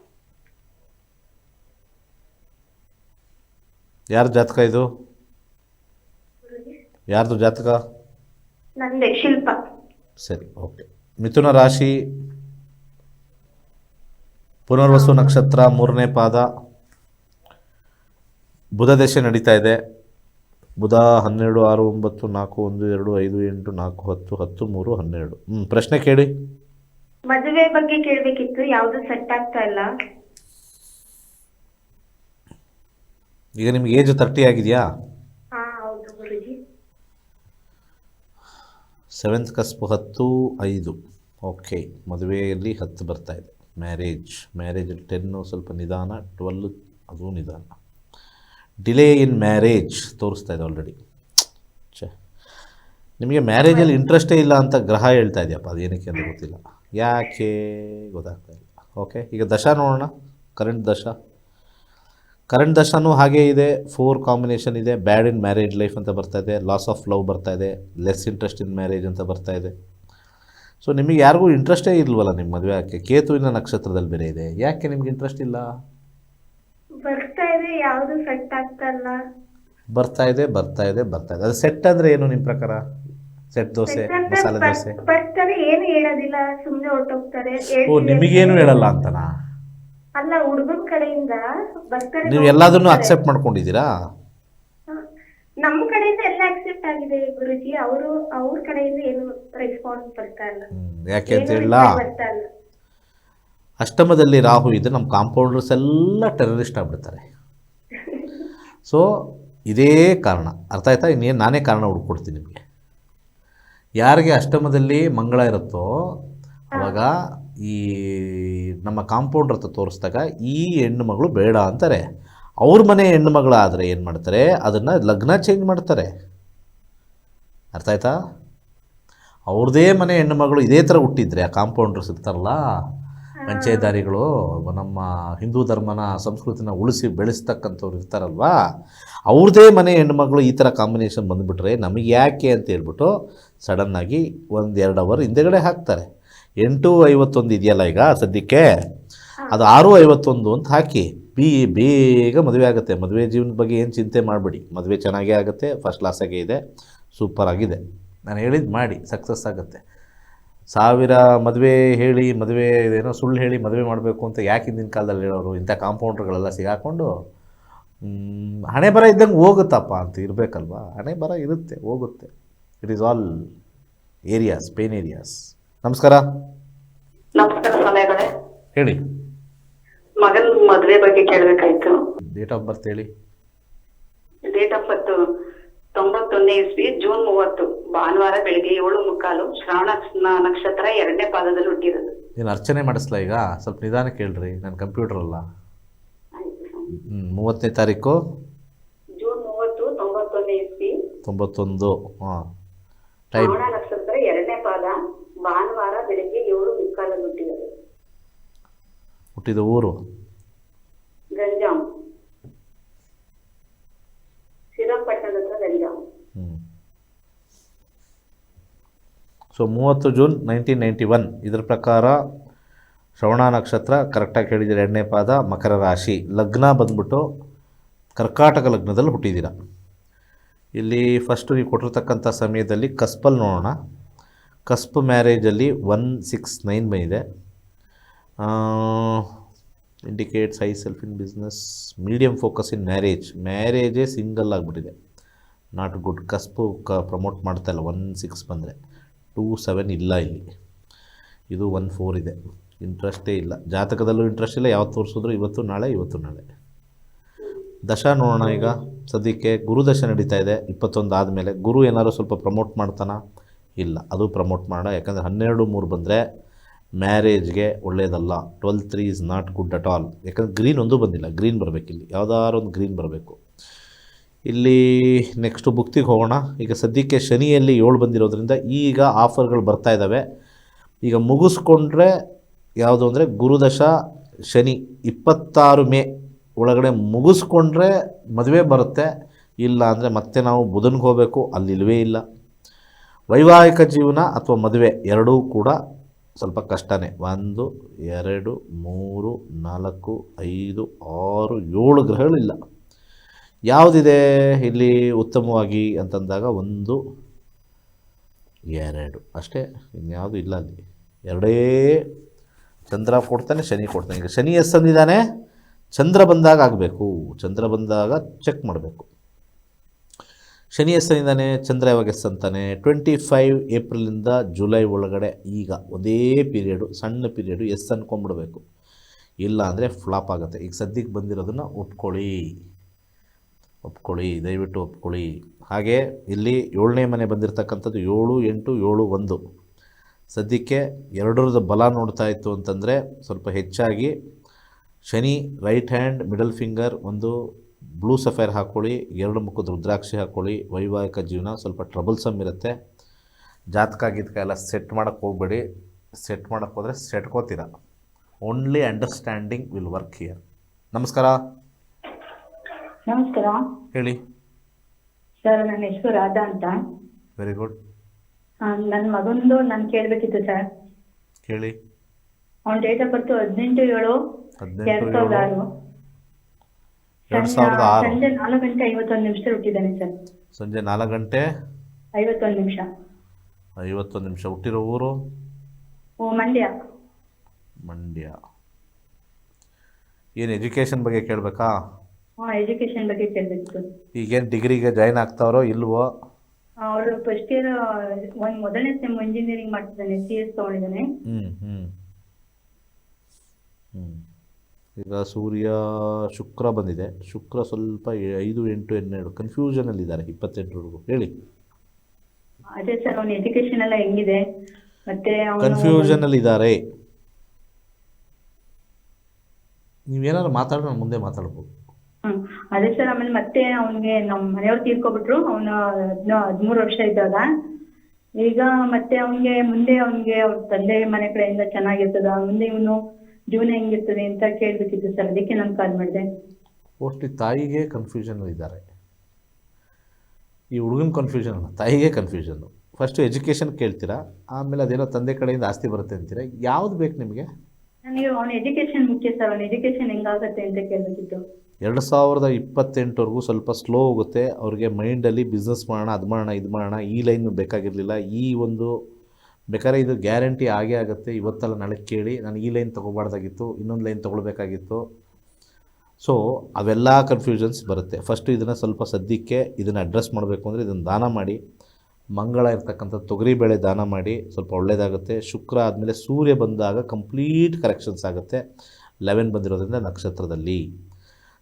ಯಾರ ಜಾತಕ ಇದು? ಯಾರ್ದು ಜಾತಕ? ನಂದೆ ಶಿಲ್ಪ. ಸರಿ ಓಕೆ. ಮಿಥುನ ರಾಶಿ. ಪುನರ್ವಸು ನಕ್ಷತ್ರ ಮೂರನೇ ಪಾದ. ಬುಧ ದಶೆ ನಡೀತಾ ಇದೆ. ಬುಧ ಹನ್ನೆರಡು ಆರು ಒಂಬತ್ತು ನಾಲ್ಕು ಒಂದು ಎರಡು ಐದು ಎಂಟು ನಾಲ್ಕು ಹತ್ತು ಹತ್ತು ಮೂರು ಹನ್ನೆರಡು. ಹ್ಞೂ ಪ್ರಶ್ನೆ ಕೇಳಿ. ಮದುವೆ ಬಗ್ಗೆ ಕೇಳಬೇಕಿತ್ತು ಯಾವುದು ಸೆಟ್ ಆಗ್ತಾ ಇಲ್ಲ? ಈಗ ನಿಮ್ಗೆ ಏಜ್ ತರ್ಟಿ ಆಗಿದೆಯಾ? ಹಾ ಹೌದು ಗುರುಜಿ. ಸೆವೆಂತ್ ಕಸ್ಪು ಹತ್ತು ಐದು. ಓಕೆ ಮದುವೆಯಲ್ಲಿ ಹತ್ತು ಬರ್ತಾ ಇದೆ. ಮ್ಯಾರೇಜ್ ಮ್ಯಾರೇಜ್ ಟೆನ್ನು ಸ್ವಲ್ಪ ನಿಧಾನ ಟ್ವೆಲ್ಲು ಅದು ನಿಧಾನ. ಡಿಲೇ ಇನ್ ಮ್ಯಾರೇಜ್ ತೋರಿಸ್ತಾ ಇದೆ ಆಲ್ರೆಡಿ ಛೆ. ನಿಮಗೆ ಮ್ಯಾರೇಜಲ್ಲಿ ಇಂಟ್ರೆಸ್ಟೇ ಇಲ್ಲ ಅಂತ ಗ್ರಹ ಹೇಳ್ತಾ ಇದೆಯಪ್ಪ, ಅದು ಏನಕ್ಕೆ ಅಂತ ಗೊತ್ತಿಲ್ಲ. ಯಾಕೆ ಗೊತ್ತಾಗ್ತಾ ಇಲ್ಲ. ಓಕೆ ಈಗ ದಶ ನೋಡೋಣ. ಕರೆಂಟ್ ದಶ. ಕರೆಂಟ್ ದಶನೂ ಹಾಗೇ ಇದೆ. ಫೋರ್ ಕಾಂಬಿನೇಷನ್ ಇದೆ. ಬ್ಯಾಡ್ ಇನ್ ಮ್ಯಾರೇಜ್ ಲೈಫ್ ಅಂತ ಬರ್ತಾ ಇದೆ. ಲಾಸ್ ಆಫ್ ಲವ್ ಬರ್ತಾ ಇದೆ. ಲೆಸ್ ಇಂಟ್ರೆಸ್ಟ್ ಇನ್ ಮ್ಯಾರೇಜ್ ಅಂತ ಬರ್ತಾ ಇದೆ. ಸೊ ನಿಮಗೆ ಯಾರಿಗೂ ಇಂಟ್ರೆಸ್ಟೇ ಇಲ್ವಲ್ಲ ನಿಮ್ಮ ಮದುವೆ ಆಕೆ ಕೇತುವಿನ ನಕ್ಷತ್ರದಲ್ಲಿ ಬೇರೆ ಇದೆ. ಯಾಕೆ ನಿಮ್ಗೆ ಇಂಟ್ರೆಸ್ಟ್ ಇಲ್ಲ? ಯಾವ್ದು ಸೆಟ್ ಆಗ್ತಾ ಇಲ್ಲ. ಬರ್ತಾ ಇದೆ ಬರ್ತಾ ಇದೆ ಬರ್ತಾ ಇದೆ. ಅದು ಸೆಟ್ ಅಂದ್ರೆ ಏನು ನಿಮ್ಮ ಪ್ರಕಾರ? ಸೆಟ್ ದೋಸೆ ಅಂದ್ರೆ ಮಸಾಲೆ ದೋಸೆ? ಬರ್ತಾರೆ ಏನು ಹೇಳೋದಿಲ್ಲ ಸುಮ್ನೆ ಹೊರಟೋಗ್ತಾರೆ. ಓ ನಿಮಗೇನು ಹೇಳಲ್ಲ ಅಂತನಾ? ಅಲ್ಲ ಹುಡುಗನ ಕಡೆಯಿಂದ ಬರ್ತಾರೆ. ನೀವು ಎಲ್ಲದನ್ನು ಅಕ್ಸೆಪ್ಟ್ ಮಾಡ್ಕೊಂಡಿದ್ದೀರಾ? ನಮ್ಮ ಕಡೆಯಿಂದ ಎಲ್ಲ ಅಕ್ಸೆಪ್ಟ್ ಆಗಿದೆ ಗುರುಜಿ. ಅವರು ಅವ್ರ ಕಡೆಯಿಂದ ಏನು ರೆಸ್ಪಾನ್ಸ್ ಬರ್ತಾ ಇಲ್ಲ. ಯಾಕೆ ಅಂತ ಏನು ಹೇಳ reply ಬರ್ತಾ ಇಲ್ಲ. ಅಷ್ಟಮದಲ್ಲಿ ರಾಹು ಇದೆ ನಮ್ಮ ಕಾಂಪೌಂಡರ್ಸ್ ಎಲ್ಲ ಟೆರರಿಸ್ಟ್ ಆಗ್ಬಿಡ್ತಾರೆ. ಸೊ ಇದೇ ಕಾರಣ. ಅರ್ಥ ಆಯ್ತಾ? ಇನ್ನೇನು ನಾನೇ ಕಾರಣ ಹುಡ್ಕೊಡ್ತೀನಿ ನಿಮಗೆ. ಯಾರಿಗೆ ಅಷ್ಟಮದಲ್ಲಿ ಮಂಗಳ ಇರುತ್ತೋ, ಅವಾಗ ಈ ನಮ್ಮ ಕಾಂಪೌಂಡ್ರ್ ಹತ್ರ ತೋರಿಸಿದಾಗ ಈ ಹೆಣ್ಣು ಮಗಳು ಬೇಡ ಅಂತಾರೆ. ಅವ್ರ ಮನೆ ಹೆಣ್ಣು ಮಗಳಾದರೆ ಏನು ಮಾಡ್ತಾರೆ? ಅದನ್ನು ಲಗ್ನ ಚೇಂಜ್ ಮಾಡ್ತಾರೆ. ಅರ್ಥ ಆಯ್ತಾ? ಅವ್ರದ್ದೇ ಮನೆ ಹೆಣ್ಣು ಮಗಳು ಇದೇ ಥರ ಹುಟ್ಟಿದ್ರೆ, ಆ ಕಾಂಪೌಂಡ್ರ್ ಇರ್ತಾರಲ್ಲ ಪಂಚೇದಾರಿಗಳು ನಮ್ಮ ಹಿಂದೂ ಧರ್ಮನ ಸಂಸ್ಕೃತಿನ ಉಳಿಸಿ ಬೆಳೆಸ್ತಕ್ಕಂಥವ್ರು ಇರ್ತಾರಲ್ವಾ? ಅವ್ರದ್ದೇ ಮನೆ ಹೆಣ್ಮಗಳು ಈ ಥರ ಕಾಂಬಿನೇಷನ್ ಬಂದುಬಿಟ್ರೆ ನಮಗೆ ಯಾಕೆ ಅಂತ ಹೇಳ್ಬಿಟ್ಟು ಸಡನ್ನಾಗಿ ಒಂದು ಎರಡು ಅವರ್ ಹಿಂದೆಗಡೆ ಹಾಕ್ತಾರೆ. ಎಂಟು ಐವತ್ತೊಂದು ಇದೆಯಲ್ಲ ಈಗ ಸದ್ಯಕ್ಕೆ? ಅದು ಆರು ಐವತ್ತೊಂದು ಅಂತ ಹಾಕಿ. ಬಿ ಬೇಗ ಮದುವೆ ಆಗುತ್ತೆ. ಮದುವೆ ಜೀವನದ ಬಗ್ಗೆ ಏನು ಚಿಂತೆ ಮಾಡಬೇಡಿ. ಮದುವೆ ಚೆನ್ನಾಗೇ ಆಗುತ್ತೆ. ಫಸ್ಟ್ ಕ್ಲಾಸಾಗೇ ಇದೆ. ಸೂಪರ್ ಆಗಿದೆ. ನಾನು ಹೇಳಿದ್ದು ಮಾಡಿ. ಸಕ್ಸಸ್ ಆಗುತ್ತೆ. ಸಾವಿರ ಮದುವೆ ಹೇಳಿ ಮದುವೆ ಏನೋ ಸುಳ್ಳು ಹೇಳಿ ಮದುವೆ ಮಾಡಬೇಕು ಅಂತ ಯಾಕೆ ಹಿಂದಿನ ಕಾಲದಲ್ಲಿ ಹೇಳೋರು? ಇಂಥ ಕಾಂಪೌಂಡ್ರ್ಗಳೆಲ್ಲ ಸಿಗಾಕೊಂಡು ಹಣೆ ಬರ ಇದ್ದಂಗೆ ಹೋಗುತ್ತಪ್ಪ ಅಂತ ಇರಬೇಕಲ್ವಾ? ಹಣೆ ಬರ ಇರುತ್ತೆ ಹೋಗುತ್ತೆ. It is all areas pain areas ನಮಸ್ಕಾರ. ಹೇಳಿ. ಮಗನ್ ಮದುವೆ ಬಗ್ಗೆ ಕೇಳಬೇಕಾಯ್ತು. ಡೇಟ್ ಆಫ್ ಬರ್ತ್ ಹೇಳಿ. ಡೇಟ್ ಆಫ್ ಬರ್ತ್ ತೊಂಬತ್ತೊಂದನೇ ಇಸ್ವಿ ಜೂನ್ ಮೂವತ್ತು ಭಾನುವಾರ ಬೆಳಿಗ್ಗೆ ಏಳು ಮುಕ್ಕಾಲು ಶ್ರಾವಣ ನಕ್ಷತ್ರ ಎರಡನೇ ಪಾದದಲ್ಲಿ ಹುಟ್ಟಿರೋದು. ನೀನು ಅರ್ಚನೆ ಮಾಡಿಸ್ಲಾ ಈಗ? ಸ್ವಲ್ಪ ನಿಧಾನ ಕೇಳ್ರಿ ನನ್ನ ಕಂಪ್ಯೂಟರ್ ಅಲ್ಲ. ಹ್ಮ್, ಮೂವತ್ತನೇ ತಾರೀಕು? ಜೂನ್ ಮೂವತ್ತು ತೊಂಬತ್ತೊಂದನೇ ಇಸ್ವಿ. ತೊಂಬತ್ತೊಂದು ಹಾಂ. ಟೈಮ್ ಶ್ರಾವಣ ನಕ್ಷತ್ರ ಎರಡನೇ ಪಾದ ಭಾನುವಾರ ಬೆಳಿಗ್ಗೆ ಏಳು ಮುಕ್ಕಾಲಲ್ಲಿ ಹುಟ್ಟಿರೋದು. ಹುಟ್ಟಿದ ಊರು ಗಂಜಾಂ ಶ್ರೀರಂಗಪಟ್ಟಣದ ಹತ್ರ ಗಂಜಾಂ ಹ್ಞೂ ಸೊ ಮೂವತ್ತು ಜೂನ್ ನೈನ್ಟೀನ್ ನೈಂಟಿ ಒನ್ ಇದರ ಪ್ರಕಾರ ಶ್ರವಣ ನಕ್ಷತ್ರ ಕರೆಕ್ಟಾಗಿ ಹೇಳಿದ್ದೀರಿ ಎರಡನೇ ಪಾದ ಮಕರ ರಾಶಿ. ಲಗ್ನ ಬಂದ್ಬಿಟ್ಟು ಕರ್ಕಾಟಕ ಲಗ್ನದಲ್ಲಿ ಹುಟ್ಟಿದ್ದೀರ ಇಲ್ಲಿ ಫಸ್ಟು ನೀವು ಕೊಟ್ಟಿರ್ತಕ್ಕಂಥ ಸಮಯದಲ್ಲಿ ಕಸ್ಪಲ್ಲಿ ನೋಡೋಣ. ಕಸ್ಪ್ ಮ್ಯಾರೇಜಲ್ಲಿ ಒನ್ ಸಿಕ್ಸ್ ನೈನ್ ಬಂದಿದೆ. Indicates I self in business medium focus in marriage ಮ್ಯಾರೇಜೇ single ಆಗಿಬಿಟ್ಟಿದೆ. ನಾಟ್ ಗುಡ್ ಕಸ್ಪು ಕ ಪ್ರಮೋಟ್ ಮಾಡ್ತಾ ಇಲ್ಲ. ಒನ್ ಸಿಕ್ಸ್ ಬಂದರೆ. ಟೂ ಸೆವೆನ್ ಇಲ್ಲ ಇಲ್ಲಿ. ಇದು ಒನ್ ಫೋರ್ ಇದೆ. ಇಂಟ್ರೆಸ್ಟೇ ಇಲ್ಲ. ಜಾತಕದಲ್ಲೂ ಇಂಟ್ರೆಸ್ಟ್ ಇಲ್ಲ. ಯಾವತ್ತು ತೋರಿಸಿದ್ರು ಇವತ್ತು ನಾಳೆ ಇವತ್ತು ನಾಳೆ. ದಶ ನೋಡೋಣ ಈಗ. ಸದ್ಯಕ್ಕೆ ಗುರು ದಶ ನಡೀತಾ ಇದೆ. ಇಪ್ಪತ್ತೊಂದು ಆದಮೇಲೆ ಗುರು ಏನಾದರೂ ಸ್ವಲ್ಪ ಪ್ರಮೋಟ್ ಮಾಡ್ತಾನ? ಇಲ್ಲ. ಅದು ಪ್ರಮೋಟ್ ಮಾಡೋಣ. ಯಾಕಂದರೆ ಹನ್ನೆರಡು ಮೂರು ಬಂದರೆ ಮ್ಯಾರೇಜ್ಗೆ ಒಳ್ಳೆಯದಲ್ಲ twelve three is not good at all. ಯಾಕಂದ್ರೆ ಗ್ರೀನ್ ಒಂದೂ ಬಂದಿಲ್ಲ. ಗ್ರೀನ್ ಬರಬೇಕಿಲ್ಲಿ. ಯಾವುದಾದ್ರು ಒಂದು ಗ್ರೀನ್ ಬರಬೇಕು. ಇಲ್ಲಿ ನೆಕ್ಸ್ಟು ಬುಕ್ತಿಗೆ ಹೋಗೋಣ. ಈಗ ಸದ್ಯಕ್ಕೆ ಶನಿಯಲ್ಲಿ ಏಳು ಬಂದಿರೋದ್ರಿಂದ ಈಗ ಆಫರ್ಗಳು ಬರ್ತಾ ಇದ್ದಾವೆ ಈಗ ಮುಗಿಸ್ಕೊಂಡ್ರೆ ಯಾವುದು ಅಂದರೆ ಗುರುದಶ, ಶನಿ ಇಪ್ಪತ್ತಾರು ಮೇ ಒಳಗಡೆ ಮುಗಿಸ್ಕೊಂಡ್ರೆ ಮದುವೆ ಬರುತ್ತೆ. ಇಲ್ಲ ಅಂದರೆ ಮತ್ತೆ ನಾವು ಬುಧನ್ಗೆ ಹೋಗಬೇಕು, ಅಲ್ಲಿ ಇಲ್ವೇ ಇಲ್ಲ. ವೈವಾಹಿಕ ಜೀವನ ಅಥವಾ ಮದುವೆ ಎರಡೂ ಕೂಡ ಸ್ವಲ್ಪ ಕಷ್ಟನೇ. ಒಂದು, ಎರಡು, ಮೂರು, ನಾಲ್ಕು, ಐದು, ಆರು, ಏಳು ಗ್ರಹಗಳಿಲ್ಲ. ಯಾವುದಿದೆ ಇಲ್ಲಿ ಉತ್ತಮವಾಗಿ ಅಂತಂದಾಗ ಒಂದು, ಎರಡು. ಅಷ್ಟೇ, ಇನ್ಯಾವುದು ಇಲ್ಲ ಅಲ್ಲಿ. ಎರಡೇ ಚಂದ್ರ ಕೊಡ್ತಾನೆ, ಶನಿ ಕೊಡ್ತಾನೆ. ಈಗ ಶನಿ ಎಷ್ಟು ತಂದಿದ್ದಾನೆ? ಚಂದ್ರ ಬಂದಾಗ ಆಗಬೇಕು. ಚಂದ್ರ ಬಂದಾಗ ಚೆಕ್ ಮಾಡಬೇಕು. ಶನಿ ಎಷ್ಟು ತಂದಿದ್ದಾನೆ? ಚಂದ್ರ ಯಾವಾಗ ಎಸ್ ಅಂತಾನೆ ಟ್ವೆಂಟಿ ಫೈವ್ ಏಪ್ರಿಲಿಂದ ಜುಲೈ ಒಳಗಡೆ ಈಗ ಒಂದೇ ಪೀರಿಯಡು ಸಣ್ಣ ಪೀರಿಯಡು ಎಸ್ ಅನ್ಕೊಂಬಿಡ್ಬೇಕು ಇಲ್ಲ ಅಂದರೆ ಫ್ಲಾಪ್ ಆಗುತ್ತೆ. ಈಗ ಸದ್ಯಕ್ಕೆ ಬಂದಿರೋದನ್ನು ಒಪ್ಕೊಳ್ಳಿ. ಒಪ್ಕೊಳ್ಳಿ, ದಯವಿಟ್ಟು ಒಪ್ಕೊಳ್ಳಿ. ಹಾಗೆ ಇಲ್ಲಿ ಏಳನೇ ಮನೆ ಬಂದಿರತಕ್ಕಂಥದ್ದು ಏಳು ಎಂಟು ಏಳು ಒಂದು. ಸದ್ಯಕ್ಕೆ ಎರಡರದ ಬಲ ನೋಡ್ತಾ ಇತ್ತು ಅಂತಂದರೆ ಸ್ವಲ್ಪ ಹೆಚ್ಚಾಗಿ Shani right hand middle finger ಒಂದು ಬ್ಲೂ ಸಫೈರ್ ಹಾಕ್ಕೊಳ್ಳಿ ಎರಡು ಮುಖದ ರುದ್ರಾಕ್ಷಿ ಹಾಕ್ಕೊಳ್ಳಿ ವೈವಾಹಿಕ ಜೀವನ ಸ್ವಲ್ಪ ಟ್ರಬಲ್ಸಮ್ ಇರುತ್ತೆ. ಜಾತಕ ಎಲ್ಲ ಸೆಟ್ ಮಾಡೋಕ್ಕೆ ಹೋಗಬೇಡಿ. ಸೆಟ್ ಮಾಡೋಕ್ಕೆ ಹೋದರೆ ಸೆಟ್ಕೋತೀರ only understanding will work here ನಮಸ್ಕಾರ. ನಮಸ್ಕಾರ. ಹೇಳಿ. ಸರ್ ನನ್ನ ಹೆಸರು ರಾಧಾ ಅಂತ. ವೆರಿ ಗುಡ್ ನನ್ನ ಮಗಂದು ನಾನು ಕೇಳಬೇಕಿತ್ತು ಸರ್. ಕೇಳಿ. ಅವನ ಡೇಟ್ ಆಫ್ ಬರ್ತ್ ಹದಿನೆಂಟು ಏಳು ಎರಡ್ ಸಾವಿರದ ಆರು. ಎರಡು ಸಾವಿರದ ಆರು. ಸಂಜೆ ನಾಲ್ಕು ಗಂಟೆ ಐವತ್ತೊಂದು ನಿಮಿಷ ಹುಟ್ಟಿದ್ದಾನೆ ಸರ್. ಸಂಜೆ ನಾಲ್ಕು ಗಂಟೆ ಐವತ್ತೊಂದು ನಿಮಿಷ. ಐವತ್ತೊಂದು ನಿಮಿಷ. ಹುಟ್ಟಿರೋ ಊರು? ಓ ಮಂಡ್ಯ. ಮಂಡ್ಯ. ಏನು ಎಜುಕೇಷನ್ ಬಗ್ಗೆ ಕೇಳಬೇಕಾ? ಹಾಂ ಎಜುಕೇಶನ್ ಬಗ್ಗೆ ಕೇಳಬೇಕಿತ್ತು ಈಗೇನು ಡಿಗ್ರಿಗೆ ಜಾಯ್ನ್ ಆಗ್ತಾವ್ರೋ ಇಲ್ವೋ? ಅವರು ಫಸ್ಟ್ ಇಯರ್ ಒಂದು ಮೊದಲನೇ ಸೆಮ್ ಇಂಜಿನಿಯರಿಂಗ್ ಮಾಡ್ತಿದ್ದಾನೆ ಸಿ ಎಸ್ ತಗೊಂಡಿದ್ದಾನೆ. ಹ್ಞೂ ಹ್ಞೂ ಹ್ಞೂ ಈಗ ಸೂರ್ಯ ಶುಕ್ರ ಬಂದಿದೆ. ಶುಕ್ರ ಸ್ವಲ್ಪ ಎ- ಐದು ಎಂಟು ಹನ್ನೆರಡು ಕನ್ಫ್ಯೂಷನಲ್ಲಿದ್ದಾರೆ ಇಪ್ಪತ್ತೆಂಟರವರೆಗೂ ಹೇಳಿ. ಅದೇ ಸರ್ ಅವನ ಎಜುಕೇಶನ್ ಎಲ್ಲ ಹೆಂಗಿದೆ? ಮತ್ತೆ ಅವನು ಕನ್ಫ್ಯೂಷನಲ್ಲಿದ್ದಾರೆ ನೀವೇನಾದ್ರು ಮಾತಾಡೋಣ ಮುಂದೆ ಮಾತಾಡ್ಬೋದು. ಹ್ಮ್. ಅದೇ ಸರ್ ಆಮೇಲೆ ಮತ್ತೆ ಅವನಿಗೆ ನಮ್ಮ ಮನೆಯವ್ರು ತೀರ್ಕೊಬಿಟ್ರು. ಅವನು ಹದಿಮೂರು ವರ್ಷ ಇದ್ದಾಗ. ಈಗ ಮತ್ತೆ ಅವನಿಗೆ ಮುಂದೆ ಅವನಿಗೆ ಅವ್ರ ತಂದೆ ಮನೆ ಕಡೆಯಿಂದ ಚೆನ್ನಾಗಿರ್ತದ. ಮುಂದೆ ಇವನು ಜೀವನ ಹೆಂಗಿರ್ತದೆ ಅಂತ ಕೇಳ್ಬೇಕಿತ್ತು ಸರ್. ಅದಕ್ಕೆ ನಾನು ಕಾಲ್ ಮಾಡಿದೆ. ಮೋಸ್ಟ್ಲಿ ತಾಯಿಗೆ ಕನ್ಫ್ಯೂಷನ್ ಇದ್ದಾರೆ. ಈ ಹುಡುಗನ ಕನ್ಫ್ಯೂಷನ್ ಅಲ್ಲ ತಾಯಿಗೆ ಕನ್ಫ್ಯೂಷನ್ನು ಫಸ್ಟ್ ಎಜುಕೇಶನ್ ಕೇಳ್ತೀರಾ? ಆಮೇಲೆ ಅದೇನೋ ತಂದೆ ಕಡೆಯಿಂದ ಆಸ್ತಿ ಬರುತ್ತೆ ಅಂತೀರಾ? ಯಾವ್ದು ಬೇಕು ನಿಮಗೆ? ನನಗೆ ಅವನ ಎಜುಕೇಶನ್ ಮುಖ್ಯ ಸರ್. ಅವನ ಎಜುಕೇಶನ್ ಹೆಂಗಾಗತ್ತೆ ಅಂತ ಕೇಳ್ಬೇಕಿತ್ತು ಎರಡು ಸಾವಿರದ ಇಪ್ಪತ್ತೆಂಟವರೆಗೂ ಸ್ವಲ್ಪ ಸ್ಲೋ ಹೋಗುತ್ತೆ. ಅವ್ರಿಗೆ ಮೈಂಡಲ್ಲಿ ಬಿಸ್ನೆಸ್ ಮಾಡೋಣ, ಅದು ಮಾಡೋಣ, ಇದು ಮಾಡೋಣ, ಈ ಲೈನ್ ಬೇಕಾಗಿರಲಿಲ್ಲ. ಈ ಒಂದು ಬೇಕಾದ್ರೆ ಇದು ಗ್ಯಾರಂಟಿ ಆಗೇ ಆಗುತ್ತೆ. ಇವತ್ತಲ್ಲ ನಾಳೆ ಕೇಳಿ, ನಾನು ಈ ಲೈನ್ ತೊಗೋಬಾರ್ದಾಗಿತ್ತು, ಇನ್ನೊಂದು ಲೈನ್ ತೊಗೊಳ್ಬೇಕಾಗಿತ್ತು. ಸೊ ಅವೆಲ್ಲ ಕನ್ಫ್ಯೂಷನ್ಸ್ ಬರುತ್ತೆ. ಫಸ್ಟು ಇದನ್ನು ಸ್ವಲ್ಪ ಸದ್ಯಕ್ಕೆ ಇದನ್ನು ಅಡ್ರೆಸ್ ಮಾಡಬೇಕು ಅಂದರೆ ಇದನ್ನು ದಾನ ಮಾಡಿ. ಮಂಗಳ ಇರ್ತಕ್ಕಂಥ ತೊಗರಿಬೇಳೆ ದಾನ ಮಾಡಿ, ಸ್ವಲ್ಪ ಒಳ್ಳೆಯದಾಗುತ್ತೆ ಶುಕ್ರ ಆದಮೇಲೆ ಸೂರ್ಯ ಬಂದಾಗ ಕಂಪ್ಲೀಟ್ ಕರೆಕ್ಷನ್ಸ್ ಆಗುತ್ತೆ. ಲೆವೆನ್ ಬಂದಿರೋದ್ರಿಂದ ನಕ್ಷತ್ರದಲ್ಲಿ.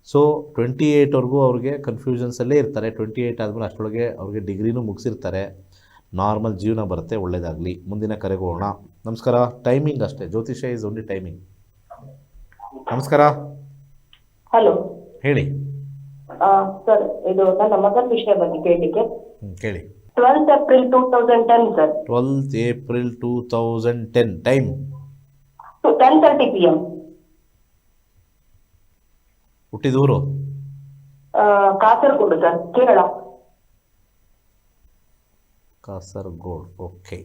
ಸೊ ಟ್ವೆಂಟಿ ಏಯ್ಟ್ವರೆಗೂ ಅವ್ರಿಗೆ ಕನ್ಫ್ಯೂಷನ್ಸಲ್ಲೇ ಇರ್ತಾರೆ. ಟ್ವೆಂಟಿ ಏಯ್ಟ್ ಆದಮೇಲೆ ಅಷ್ಟರೊಳಗೆ ಅವ್ರಿಗೆ ಡಿಗ್ರಿನೂ ಮುಗಿಸಿರ್ತಾರೆ. ನಾರ್ಮಲ್ ಜೀವನ ಬರುತ್ತೆ ಒಳ್ಳೆಯದಾಗಲಿ ಮುಂದಿನ ಕರೆಗೆ ಹೋಗೋಣ. ನಮಸ್ಕಾರ. ಟೈಮಿಂಗ್ ಅಷ್ಟೇ. ಜ್ಯೋತಿಷ ಇಸ್ ಓನ್ಲಿ ಟೈಮಿಂಗ್ ನಮಸ್ಕಾರ. ಹಲೋ ಹೇಳಿ. ಸರ್ ಇದು ನನ್ನ ಮಗನ ವಿಷಯ ಬಗ್ಗೆ ಕೇಳಲಿಕ್ಕೆ. ಕೇಳಿ. Twelfth April two thousand ten sir twelfth April two thousand ten time ten thirty P M ಹುಟ್ಟಿದೂರು? Kasaragod sir Kerala. Kasaragod okay.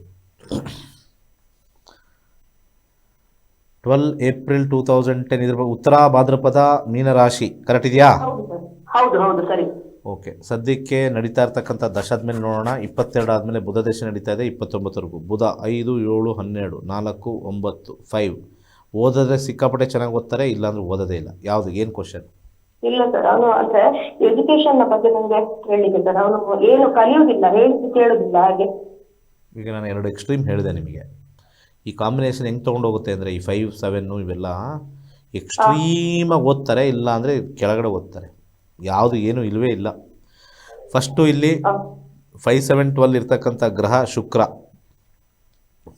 Twelve April two thousand ten ಇದ್ರ ಉತ್ತರ ಭಾದ್ರಪದ ಮೀನರಾಶಿ ಕರೆಕ್ಟ್ ಇದೆಯಾ? ಹೌದು ಸರ್ ಹೌದು ಹೌದು ಸರಿ. ಓಕೆ ಸದ್ಯಕ್ಕೆ ನಡೀತಾ ಇರ್ತಕ್ಕಂಥ ದಶಾದ್ಮೇಲೆ ನೋಡೋಣ ಇಪ್ಪತ್ತೆರಡು ಆದಮೇಲೆ ಬುಧ ದೇಶ ನಡೀತಾ ಇದೆ ಇಪ್ಪತ್ತೊಂಬತ್ತರೆಗೂ. ಬುಧ ಐದು ಏಳು ಹನ್ನೆರಡು ನಾಲ್ಕು ಒಂಬತ್ತು ಫೈವ್ ಓದಿದ್ರೆ ಸಿಕ್ಕಾಪಟ್ಟೆ ಚೆನ್ನಾಗಿ ಓದ್ತಾರೆ ಇಲ್ಲಾಂದ್ರೆ ಓದೋದೇ ಇಲ್ಲ. ಯಾವ್ದು ಏನು ಕ್ವಶನ್ ಇಲ್ಲ ಸರ್ ಅವನು ಅಂದ್ರೆ ಎಜುಕೇಶನ್ ಬಗ್ಗೆ ನಿಮಗೆ ಹೇಳಿದೆ ಸರ್ ಅವನು ಏನು ಕಲಿಯೋದಿಲ್ಲ ಹೇಳಿದ್ದು ಕೇಳೋದಿಲ್ಲ ಹಾಗೆ. ಈಗ ನಾನು ಎರಡು ಎಕ್ಸ್ಟ್ರೀಮ್ ಹೇಳಿದೆ ನಿಮಗೆ. ಈ ಕಾಂಬಿನೇಷನ್ ಹೆಂಗೆ ತೊಗೊಂಡೋಗುತ್ತೆ ಅಂದರೆ ಈ ಫೈವ್ ಸೆವೆನ್ನು ಇವೆಲ್ಲ ಎಕ್ಸ್ಟ್ರೀಮಾಗಿ ಓದ್ತಾರೆ ಇಲ್ಲ ಅಂದರೆ ಕೆಳಗಡೆ ಓದ್ತಾರೆ. ಯಾವುದು ಏನೂ ಇಲ್ಲವೇ ಇಲ್ಲ. ಫಸ್ಟು ಇಲ್ಲಿ. ಫೈವ್ ಸೆವೆನ್ ಟ್ವೆಲ್ ಇರ್ತಕ್ಕಂಥ ಗ್ರಹ ಶುಕ್ರ.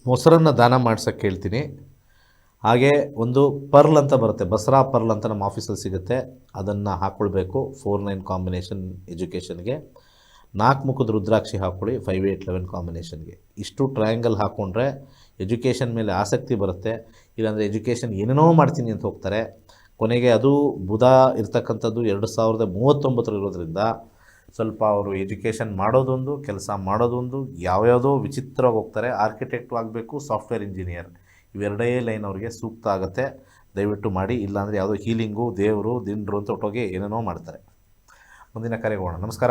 ಮೊಸರನ್ನು ದಾನ ಮಾಡ್ಸೋಕ್ಕೆ ಹೇಳ್ತೀನಿ ಹಾಗೆ ಒಂದು ಪರ್ಲ್ ಅಂತ ಬರುತ್ತೆ. ಬಸ್ರಾ ಪರ್ಲ್ ಅಂತ ನಮ್ಮ ಆಫೀಸಲ್ಲಿ ಸಿಗುತ್ತೆ. ಅದನ್ನು ಹಾಕ್ಕೊಳ್ಬೇಕು ಫೋರ್ ನೈನ್ ಕಾಂಬಿನೇಷನ್ ಎಜುಕೇಷನ್ಗೆ. ನಾಲ್ಕು ಮುಖದ ರುದ್ರಾಕ್ಷಿ ಹಾಕ್ಕೊಳ್ಳಿ. ಫೈವ್ ಏಟ್ ಲೆವೆನ್ ಕಾಂಬಿನೇಷನ್ಗೆ. ಇಷ್ಟು ಟ್ರಯಾಂಗಲ್ ಹಾಕ್ಕೊಂಡ್ರೆ ಎಜುಕೇಷನ್ ಮೇಲೆ ಆಸಕ್ತಿ ಬರುತ್ತೆ. ಇಲ್ಲಾಂದರೆ ಎಜುಕೇಷನ್ ಏನೇನೋ ಮಾಡ್ತೀನಿ ಅಂತ ಹೋಗ್ತಾರೆ. ಕೊನೆಗೆ ಅದು ಬುಧ ಇರ್ತಕ್ಕಂಥದ್ದು ಎರಡು ಸಾವಿರದ ಮೂವತ್ತೊಂಬತ್ತರಲ್ಲಿರೋದ್ರಿಂದ ಸ್ವಲ್ಪ ಅವರು ಎಜುಕೇಷನ್ ಮಾಡೋದೊಂದು, ಕೆಲಸ ಮಾಡೋದೊಂದು, ಯಾವ್ಯಾವುದೋ ವಿಚಿತ್ರವಾಗಿ ಹೋಗ್ತಾರೆ. ಆರ್ಕಿಟೆಕ್ಟು ಆಗಬೇಕು, ಸಾಫ್ಟ್ವೇರ್ ಇಂಜಿನಿಯರ್. ಇವೆರಡೇ ಲೈನ್ ಅವ್ರಿಗೆ ಸೂಕ್ತ ಆಗುತ್ತೆ. ದಯವಿಟ್ಟು ಮಾಡಿ ಇಲ್ಲಾಂದರೆ ಯಾವುದೋ ಹೀಲಿಂಗು ದೇವರು ದಿಂಡ್ರು ಅಂತ ಒಟ್ಟೋಗಿ ಏನೇನೋ ಮಾಡ್ತಾರೆ. ಮುಂದಿನ ಕರೆಗೆ ಹೋಗೋಣ. ನಮಸ್ಕಾರ.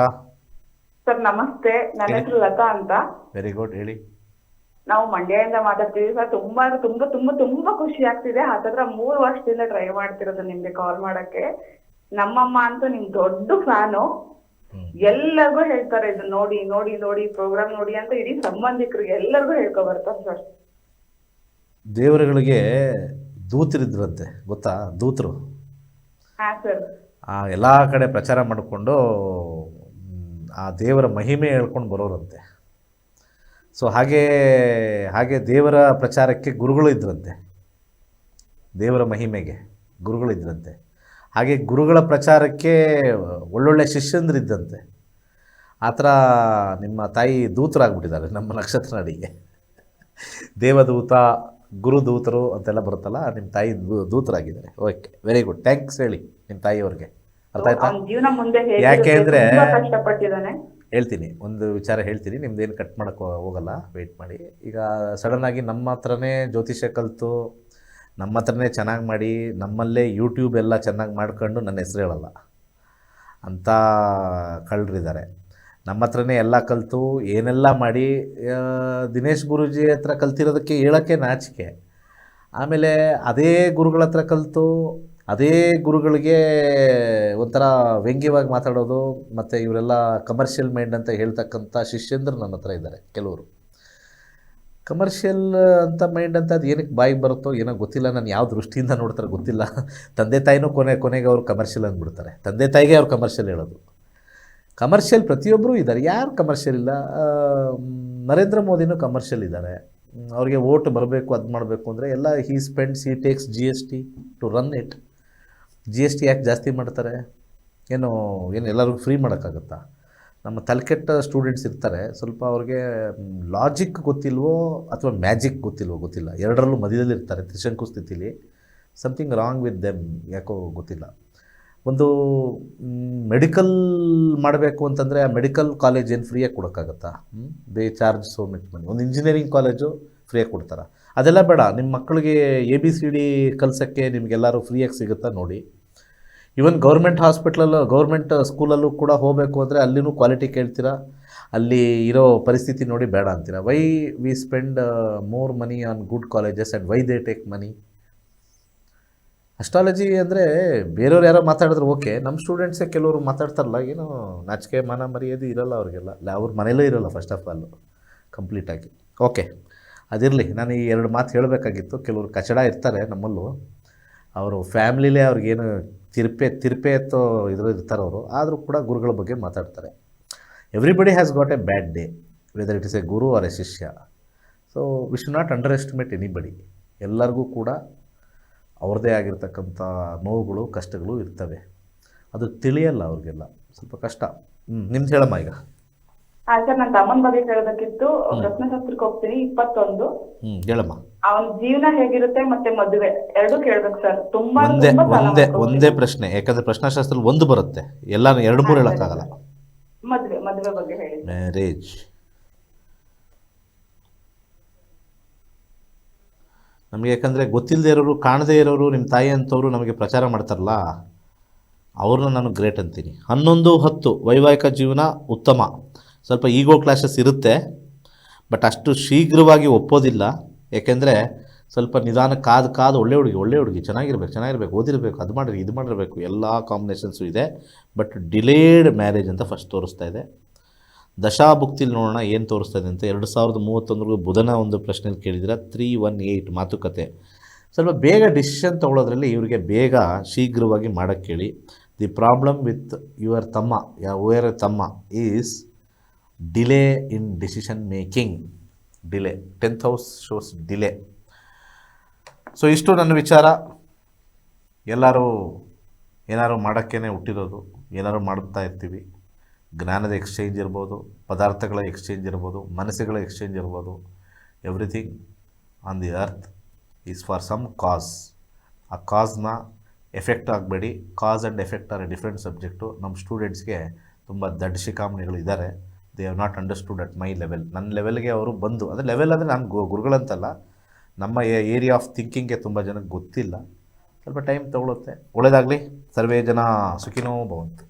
ಸರ್ ನಮಸ್ತೆ. ನನ್ನ ಹೆಸರು ಲತಾ ಅಂತ. ವೆರಿ ಗುಡ್ ಹೇಳಿ. ನಾವು ಮಂಡ್ಯದಿಂದ ಮಾತಾಡ್ತೀವಿ ಸರ್. ತುಂಬಾ ತುಂಬಾ ತುಂಬಾ ತುಂಬಾ ಖುಷಿ ಆಗ್ತಿದೆ. ಹತ್ತತ್ರ ಮೂರು ವರ್ಷದಿಂದ ಟ್ರೈ ಮಾಡ್ತಿರೋದು ನಿಮ್ಗೆ ಕಾಲ್ ಮಾಡಕ್ಕೆ. ನಮ್ಮಮ್ಮ ಅಂತೂ ನಿಮ್ ದೊಡ್ಡ ಫ್ಯಾನು. ಎಲ್ಲರಿಗೂ ಹೇಳ್ತಾರೆ ಇದು ನೋಡಿ ನೋಡಿ ನೋಡಿ ಪ್ರೋಗ್ರಾಮ್ ನೋಡಿ ಅಂತ ಇಡೀ ಸಂಬಂಧಿಕರಿಗೆ ಎಲ್ಲರಿಗೂ ಹೇಳ್ಕೊ ಬರ್ತಾರೆ ಸರ್. ದೇವರುಗಳಿಗೆ ದೂತರಿದ್ರಂತೆ ಗೊತ್ತಾ? ದೂತರು. ಆ ಎಲ್ಲ ಕಡೆ ಪ್ರಚಾರ ಮಾಡಿಕೊಂಡು ಆ ದೇವರ ಮಹಿಮೆ ಹೇಳ್ಕೊಂಡು ಬರೋರಂತೆ. ಸೊ ಹಾಗೆ ಹಾಗೆ ದೇವರ ಪ್ರಚಾರಕ್ಕೆ ಗುರುಗಳು ಇದ್ರಂತೆ. ದೇವರ ಮಹಿಮೆಗೆ ಗುರುಗಳು ಇದ್ರಂತೆ. ಹಾಗೆ ಗುರುಗಳ ಪ್ರಚಾರಕ್ಕೆ ಒಳ್ಳೊಳ್ಳೆ ಶಿಷ್ಯಂದ್ರಿದ್ದಂತೆ ಆ ಥರ ನಿಮ್ಮ ತಾಯಿ ದೂತರಾಗ್ಬಿಟ್ಟಿದ್ದಾರೆ ನಮ್ಮ ನಕ್ಷತ್ರ ನಡಿಗೆ ದೇವದೂತ ಗುರುದೂತರು ಅಂತೆಲ್ಲ ಬರುತ್ತಲ್ಲ ನಿಮ್ಮ ತಾಯಿ ದೂತರಾಗಿದ್ದಾರೆ. ಓಕೆ ವೆರಿ ಗುಡ್ ಥ್ಯಾಂಕ್ಸ್ ಹೇಳಿ ನಿಮ್ಮ ತಾಯಿಯವ್ರಿಗೆ. ಅರ್ಥ ಆಯ್ತಾ? ಯಾಕೆ ಅಂದರೆ ಹೇಳ್ತೀನಿ ಒಂದು ವಿಚಾರ ಹೇಳ್ತೀನಿ ನಿಮ್ದೇನು ಕಟ್ ಮಾಡೋಕ್ಕೆ ಹೋಗಲ್ಲ ವೆಯ್ಟ್ ಮಾಡಿ. ಈಗ ಸಡನ್ನಾಗಿ ನಮ್ಮ ಹತ್ರನೇ ಜ್ಯೋತಿಷ್ಯ ಕಲಿತು ನಮ್ಮ ಹತ್ರನೇ ಚೆನ್ನಾಗಿ ಮಾಡಿ ನಮ್ಮಲ್ಲೇ ಯೂಟ್ಯೂಬ್ ಎಲ್ಲ ಚೆನ್ನಾಗಿ ಮಾಡ್ಕೊಂಡು ನನ್ನ ಹೆಸರು ಹೇಳಲ್ಲ. ಅಂತ ಕಳ್ಳರಿದ್ದಾರೆ. ನಮ್ಮ ಹತ್ರನೇ ಎಲ್ಲ ಕಲಿತು, ಏನೆಲ್ಲ ಮಾಡಿ ದಿನೇಶ್ ಗುರುಜಿ ಹತ್ರ ಕಲ್ತಿರೋದಕ್ಕೆ ಹೇಳೋಕ್ಕೆ ನಾಚಿಕೆ. ಆಮೇಲೆ ಅದೇ ಗುರುಗಳ ಹತ್ರ ಕಲಿತು, ಅದೇ ಗುರುಗಳಿಗೆ ಒಂಥರ ವ್ಯಂಗ್ಯವಾಗಿ ಮಾತಾಡೋದು, ಮತ್ತು ಇವರೆಲ್ಲ ಕಮರ್ಷಿಯಲ್ ಮೈಂಡ್ ಅಂತ ಹೇಳ್ತಕ್ಕಂಥ ಶಿಷ್ಯಂದ್ರು ನನ್ನ ಹತ್ರ ಇದ್ದಾರೆ, ಕೆಲವರು. ಕಮರ್ಷಿಯಲ್ ಅಂತ ಮೈಂಡ್ ಅಂತ ಅದು ಏನಕ್ಕೆ ಬಾಯಿಗೆ ಬರುತ್ತೋ ಏನೋ ಗೊತ್ತಿಲ್ಲ, ನಾನು ಯಾವ ದೃಷ್ಟಿಯಿಂದ ನೋಡ್ತಾರೆ ಗೊತ್ತಿಲ್ಲ. ತಂದೆ ತಾಯಿನೂ ಕೊನೆ, ಕೊನೆಗೆ ಅವರು ಕಮರ್ಷಿಯಲ್ ಅಂದ್ಬಿಡ್ತಾರೆ. ತಂದೆ ತಾಯಿಗೆ ಅವ್ರು ಕಮರ್ಷಿಯಲ್ ಹೇಳೋದು. ಕಮರ್ಷಿಯಲ್ ಪ್ರತಿಯೊಬ್ಬರೂ ಇದ್ದಾರೆ. ಯಾರು ಕಮರ್ಷಿಯಲ್ ಇಲ್ಲ? ನರೇಂದ್ರ ಮೋದಿನೂ ಕಮರ್ಷಿಯಲ್ ಇದ್ದಾರೆ. ಅವರಿಗೆ ಓಟ್ ಬರಬೇಕು, ಅದು ಮಾಡಬೇಕು ಅಂದರೆ ಎಲ್ಲ he spends he takes G S T to run it G S T ಯಾಕೆ ಜಾಸ್ತಿ ಮಾಡ್ತಾರೆ? ಏನು ಏನು ಎಲ್ಲರಿಗೂ ಫ್ರೀ ಮಾಡೋಕ್ಕಾಗತ್ತಾ? ನಮ್ಮ ತಲೆಕೆಟ್ಟ ಸ್ಟೂಡೆಂಟ್ಸ್ ಇರ್ತಾರೆ. ಸ್ವಲ್ಪ ಅವ್ರಿಗೆ ಲಾಜಿಕ್ ಗೊತ್ತಿಲ್ವೋ ಅಥವಾ ಮ್ಯಾಜಿಕ್ ಗೊತ್ತಿಲ್ವೋ ಗೊತ್ತಿಲ್ಲ. ಎರಡರಲ್ಲೂ ಮಧ್ಯದಲ್ಲಿ ಇರ್ತಾರೆ ತ್ರಿಶಂಕು ಸ್ಥಿತಿಲಿ. ಸಮಥಿಂಗ್ ರಾಂಗ್ ವಿತ್ ದೆಮ್ ಯಾಕೋ ಗೊತ್ತಿಲ್ಲ. ಒಂದು ಮೆಡಿಕಲ್ ಮಾಡಬೇಕು ಅಂತಂದರೆ ಆ ಮೆಡಿಕಲ್ ಕಾಲೇಜ್ ಏನು ಫ್ರೀಯಾಗಿ ಕೊಡೋಕ್ಕಾಗತ್ತಾ? They charge so much money ಒಂದು ಇಂಜಿನಿಯರಿಂಗ್ ಕಾಲೇಜು ಫ್ರೀಯಾಗಿ ಕೊಡ್ತಾರೆ. ಅದೆಲ್ಲ ಬೇಡ. ನಿಮ್ಮ ಮಕ್ಕಳಿಗೆ ಎ ಬಿ ಸಿ ಡಿ ಕಲ್ಸೋಕ್ಕೆ ನಿಮಗೆಲ್ಲರೂ ಫ್ರೀಯಾಗಿ ಸಿಗುತ್ತಾ ನೋಡಿ. ಈವನ್ ಗೌರ್ಮೆಂಟ್ ಹಾಸ್ಪಿಟ್ಲಲ್ಲೂ ಗೌರ್ಮೆಂಟ್ ಸ್ಕೂಲಲ್ಲೂ ಕೂಡ ಹೋಗಬೇಕು ಅಂದರೆ ಅಲ್ಲಿನೂ ಕ್ವಾಲಿಟಿ ಕೇಳ್ತೀರಾ? ಅಲ್ಲಿ ಇರೋ ಪರಿಸ್ಥಿತಿ ನೋಡಿ ಬೇಡ ಅಂತೀರಾ? Why we spend more money on good colleges and why they take money astrology ಅಂದರೆ ಬೇರೆಯವ್ರು ಯಾರೋ ಮಾತಾಡಿದ್ರೆ ಓಕೆ ನಮ್ಮ ಸ್ಟೂಡೆಂಟ್ಸೇ ಕೆಲವರು ಮಾತಾಡ್ತಾರಲ್ಲ, ಏನು ನಾಚಿಕೆ, ಮಾನ ಮರ್ಯಾದೆ ಇರಲ್ಲ ಅವ್ರಿಗೆಲ್ಲ. ಅವ್ರ ಮನೇಲೂ ಇರಲ್ಲ ಫಸ್ಟ್ ಆಫ್ ಆಲ್ ಕಂಪ್ಲೀಟಾಗಿ ಓಕೆ ಅದಿರಲಿ, ನಾನು ಈ ಎರಡು ಮಾತು ಹೇಳಬೇಕಾಗಿತ್ತು. ಕೆಲವರು ಕಚಡ ಇರ್ತಾರೆ ನಮ್ಮಲ್ಲೂ. ಅವರು ಫ್ಯಾಮ್ಲಿಲೇ ಅವ್ರಿಗೇನು ತಿರುಪೆ ತಿರುಪೆ ಎತ್ತೋ ಇದ್ರ ಇರ್ತಾರೆ ಅವರು. ಆದರೂ ಕೂಡ ಗುರುಗಳ ಬಗ್ಗೆ ಮಾತಾಡ್ತಾರೆ. Everybody has got a bad day weather it is a guru are a shishya. So we should not underestimate anybody ಎಲ್ಲರಿಗೂ ಕೂಡ ಅವ್ರದ್ದೇ ಆಗಿರ್ತಕ್ಕಂಥ ನೋವುಗಳು ಕಷ್ಟಗಳು ಇರ್ತವೆ. ಅದು ತಿಳಿಯಲ್ಲ ಅವ್ರಿಗೆಲ್ಲ. ಸ್ವಲ್ಪ ಕಷ್ಟ. ನಿಮ್ದು ಹೇಳಮ್ಮ ಈಗ. ಸರ್ ನನ್ನ ತಮ್ಮನ ಬಗ್ಗೆ ಕೇಳೋದಕ್ಕಿತ್ತು ಪ್ರಶ್ನೆಶಾಸ್ತ್ರಕ್ಕೆ ಹೋಗ್ತೀನಿ ಇಪ್ಪತ್ತೊಂದು. ಹೇಳಮ್ಮ. ಅವನ ಜೀವನ ಹೇಗಿರುತ್ತೆ ಮತ್ತೆ ಮದುವೆ? ಎರಡು ಕೇಳ್ಬೇಕು ಸರ್. ತುಂಬಾ ಒಂದೇ ಒಂದೇ. ಒಂದೇ ಪ್ರಶ್ನೆ. ಯಾಕಂದ್ರೆ ಪ್ರಶ್ನಾಶಾಸ್ತ್ರದಲ್ಲಿ ಒಂದು ಬರುತ್ತೆ. ಎಲ್ಲಾನು ಎರಡು ಮೂರು ಹೇಳಕ್ಕಾಗಲ್ಲ. ಮದುವೆ ಮದುವೆ ಬಗ್ಗೆ ಹೇಳಿ ಮ್ಯಾರೇಜ್ ನಮಗೆ ಯಾಕಂದರೆ ಗೊತ್ತಿಲ್ಲದೆ ಇರೋರು, ಕಾಣದೇ ಇರೋರು ನಿಮ್ಮ ತಾಯಿ ಅಂಥವ್ರು ನಮಗೆ ಪ್ರಚಾರ ಮಾಡ್ತಾರಲ್ಲ, ಅವ್ರನ್ನ ನಾನು ಗ್ರೇಟ್ ಅಂತೀನಿ. ಹನ್ನೊಂದು ಹತ್ತು, ವೈವಾಹಿಕ ಜೀವನ ಉತ್ತಮ. ಸ್ವಲ್ಪ ಈಗೋ ಕ್ಲಾಶಸ್ ಇರುತ್ತೆ, ಬಟ್ ಅಷ್ಟು ಶೀಘ್ರವಾಗಿ ಒಪ್ಪೋದಿಲ್ಲ. ಏಕೆಂದರೆ ಸ್ವಲ್ಪ ನಿಧಾನ ಕಾದು ಕಾದು ಒಳ್ಳೆ ಹುಡುಗಿ ಒಳ್ಳೆ ಹುಡುಗಿ, ಚೆನ್ನಾಗಿರ್ಬೇಕು ಚೆನ್ನಾಗಿರ್ಬೇಕು, ಓದಿರಬೇಕು, ಅದು ಮಾಡಿರಿ ಇದು ಮಾಡಿರಬೇಕು, ಎಲ್ಲ ಕಾಂಬಿನೇಷನ್ಸು ಇದೆ. ಬಟ್ ಡಿಲೇಡ್ ಮ್ಯಾರೇಜ್ ಅಂತ ಫಸ್ಟ್ ತೋರಿಸ್ತಾ ಇದೆ. ದಶಾಭುಕ್ತಿಲಿ ನೋಡೋಣ ಏನು ತೋರಿಸ್ತಾ ಇದೆ ಅಂತ ಎರಡು ಸಾವಿರದ ಮೂವತ್ತೊಂದರಿಗೂ ಬುಧನ ಒಂದು ಪ್ರಶ್ನೆಯಲ್ಲಿ ಕೇಳಿದ್ರೆ ತ್ರೀ ಒನ್ ಏಯ್ಟ್ ಮಾತುಕತೆ. ಸ್ವಲ್ಪ ಬೇಗ ಡಿಸಿಷನ್ ತೊಗೊಳೋದ್ರಲ್ಲಿ ಇವರಿಗೆ ಬೇಗ ಶೀಘ್ರವಾಗಿ ಮಾಡೋಕ್ಕೆ ಹೇಳಿ ದಿ ಪ್ರಾಬ್ಲಮ್ ವಿತ್ ಯುವರ್ ತಮ್ಮ ಯುವರ್ ತಮ್ಮ is delay in decision making delay tenth house shows delay so ಇಷ್ಟು ನನ್ನ ವಿಚಾರ. ಎಲ್ಲರೂ ಏನಾದ್ರು ಮಾಡೋಕ್ಕೇ ಹುಟ್ಟಿರೋದು, ಏನಾದ್ರು ಮಾಡುತ್ತಾ ಇರ್ತೀವಿ. ಜ್ಞಾನದ ಎಕ್ಸ್ಚೇಂಜ್ ಇರ್ಬೋದು, ಪದಾರ್ಥಗಳ ಎಕ್ಸ್ಚೇಂಜ್ ಇರ್ಬೋದು, ಮನಸ್ಸುಗಳ ಎಕ್ಸ್ಚೇಂಜ್ ಇರ್ಬೋದು. Everything on the earth is for some cause. ಆ ಕಾಸ್ನ ಎಫೆಕ್ಟ್ ಆಗಬೇಡಿ. Cause and effect are a different subject. ನಮ್ಮ ಸ್ಟೂಡೆಂಟ್ಸ್ಗೆ ತುಂಬ ದಡ್ಡ ಶಿಖಾಮಣಿಗಳು ಇದ್ದಾರೆ. They have not understood at my level. ನನ್ನ ಲೆವೆಲ್ಗೆ ಅವರು ಬಂದು ಅಂದರೆ ಲೆವೆಲ್ ಅಂದರೆ ನಾನು ಗು, ಗುರುಗಳಂತಲ್ಲ, ನಮ್ಮ ಏರಿಯಾ ಆಫ್ ಥಿಂಕಿಂಗ್ಗೆ ತುಂಬ ಜನಕ್ಕೆ ಗೊತ್ತಿಲ್ಲ. ಸ್ವಲ್ಪ ಟೈಮ್ ತೊಗೊಳುತ್ತೆ. ಒಳ್ಳೆಯದಾಗಲಿ ಸರ್ವೇ ಜನ ಸುಖಿನೋ ಭವಂತು.